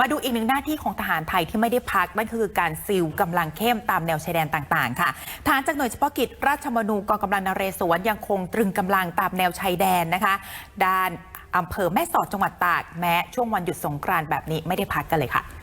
มาดูอีกหนึ่งหน้าที่ของทหารไทยที่ไม่ได้พักนั่นคือการซิลกำลังเข้มตามแนวชายแดนต่างๆ ค่ะทหารจากหน่วยเฉพาะกิจราชมนูกองกำลังนเรศวรยังคงตรึงกำลังตามแนวชายแดนนะคะ ด้านอำเภอแม่สอดจังหวัดตากแม้ช่วงวันหยุดสงกรานต์แบบนี้ไม่ได้พักกันเลยค่ะ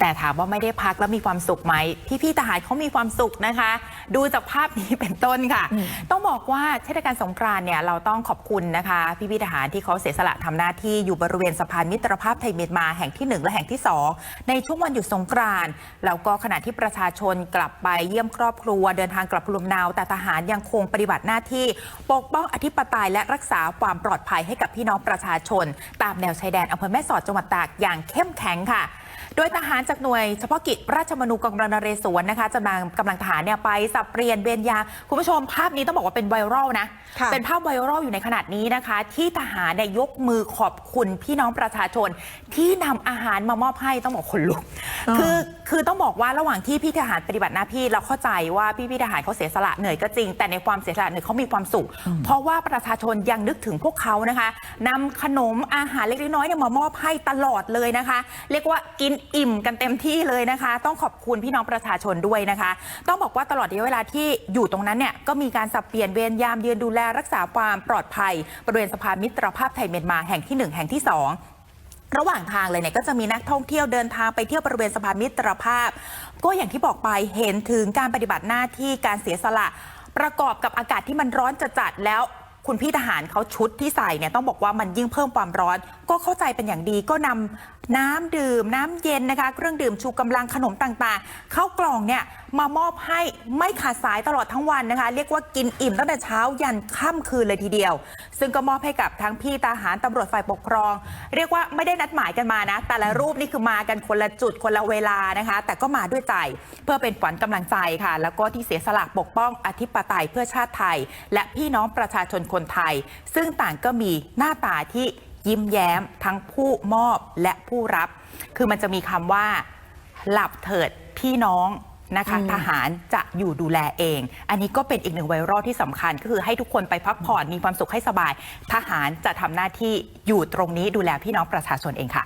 แต่ถามว่าไม่ได้พักแล้วมีความสุขไหมพี่ๆทหารเขามีความสุขนะคะ ดูจากภาพนี้เป็นต้นค่ะ ต้องบอกว่าเทศกาลสงกรานต์เนี่ยเราต้องขอบคุณนะคะ พี่ๆทหารที่เขาเสียสละทำหน้าที่อยู่บริเวณสะพานมิตรภาพไทยเมียนมาแห่งที่ 1 และแห่งที่ 2 ในช่วงวันหยุดสงกรานต์แล้วก็ขณะที่ประชาชนกลับไปเยี่ยมครอบครัวเดินทางกลับภูมิลำเนาแต่ทหารยังคงปฏิบัติหน้าที่ ปกป้องอธิปไตยและรักษาความปลอดภัยให้กับพี่น้องประชาชน ตามแนวชายแดนอำเภอแม่สอดจังหวัดตากอย่างเข้มแข็งค่ะโดยทหารจากหน่วยเฉพาะกิจราชมนูกองรันเรศวรนะคะจะนำกำลังทหารเนี่ยไปสับเปลี่ยนเวียาคุณผู้ชมภาพนี้ต้องบอกว่าเป็นไวรัลนะะเป็นภาพไวรัลอยู่ในขนาดนี้นะคะ ที่ทหารเนี่ยยกมือขอบคุณพี่น้องประชาชน ที่นำอาหารมามอบให้ต้องบอกคนลุก คือคือต้องบอกว่าระหว่างที่พี่ทหารปฏิบัติหน้าที่เราเข้าใจว่าพี่พี่ทหารเขาเสียสละเหนื่อยก็จริง แต่ในความเสียสละเหนื่อยเขามีความสุข เพราะว่าประชาชนยังนึกถึงพวกเขานะคะนำขนมอาหารเล็กๆน้อยๆเนี่ยมามอบให้ตลอดเลยนะคะ เรียกว่ากินอิ่มกันเต็มที่เลยนะคะ ต้องขอบคุณพี่น้องประชาชนด้วยนะคะ ต้องบอกว่าตลอดระยะเวลาที่อยู่ตรงนั้นเนี่ยก็มีการสับเปลี่ยนเวรยามยืนดูแลรักษาความปลอดภัยบริเวณสะพานมิตรภาพไทยเมียนมาแห่งที่หนึ่งแห่งที่สอง ระหว่างทางเลยเนี่ยก็จะมีนักท่องเที่ยวเดินทางไปเที่ยวบริเวณสะพานมิตรภาพ ก็อย่างที่บอกไปเห็นถึงการปฏิบัติหน้าที่การเสียสละ ประกอบกับอากาศที่มันร้อนจัดแล้วคุณพี่ทหารเขาชุดที่ใส่เนี่ยต้องบอกว่ามันยิ่งเพิ่มความร้อน ก็เข้าใจเป็นอย่างดีก็นำน้ำดื่มน้ำเย็นนะคะ เครื่องดื่มชูกำลังขนมต่างๆ เข้ากล่องเนี่ยมามอบให้ไม่ขาดสายตลอดทั้งวันนะคะ เรียกว่ากินอิ่มตั้งแต่เช้ายันค่ำคืนเลยทีเดียว ซึ่งก็มอบให้กับทั้งพี่ทหารตำรวจฝ่ายปกครอง เรียกว่าไม่ได้นัดหมายกันมานะ แต่ละรูปนี่คือมากันคนละจุดคนละเวลานะคะ แต่ก็มาด้วยใจเพื่อเป็นขวัญกำลังใจค่ะ แล้วก็ที่เสียสละปกป้องอธิปไตยเพื่อชาติไทย และพี่น้องประชาชนคนไทย ซึ่งต่างก็มีหน้าตาที่ยิ้มแย้มทั้งผู้มอบและผู้รับ คือมันจะมีคำว่า หลับเถิดพี่น้อง นะคะ ทหารจะอยู่ดูแลเอง อันนี้ก็เป็นอีกหนึ่งไวรัลที่สำคัญ ก็คือให้ทุกคนไปพักผ่อนมีความสุขให้สบาย ทหารจะทำหน้าที่อยู่ตรงนี้ดูแลพี่น้องประชาชนเองค่ะ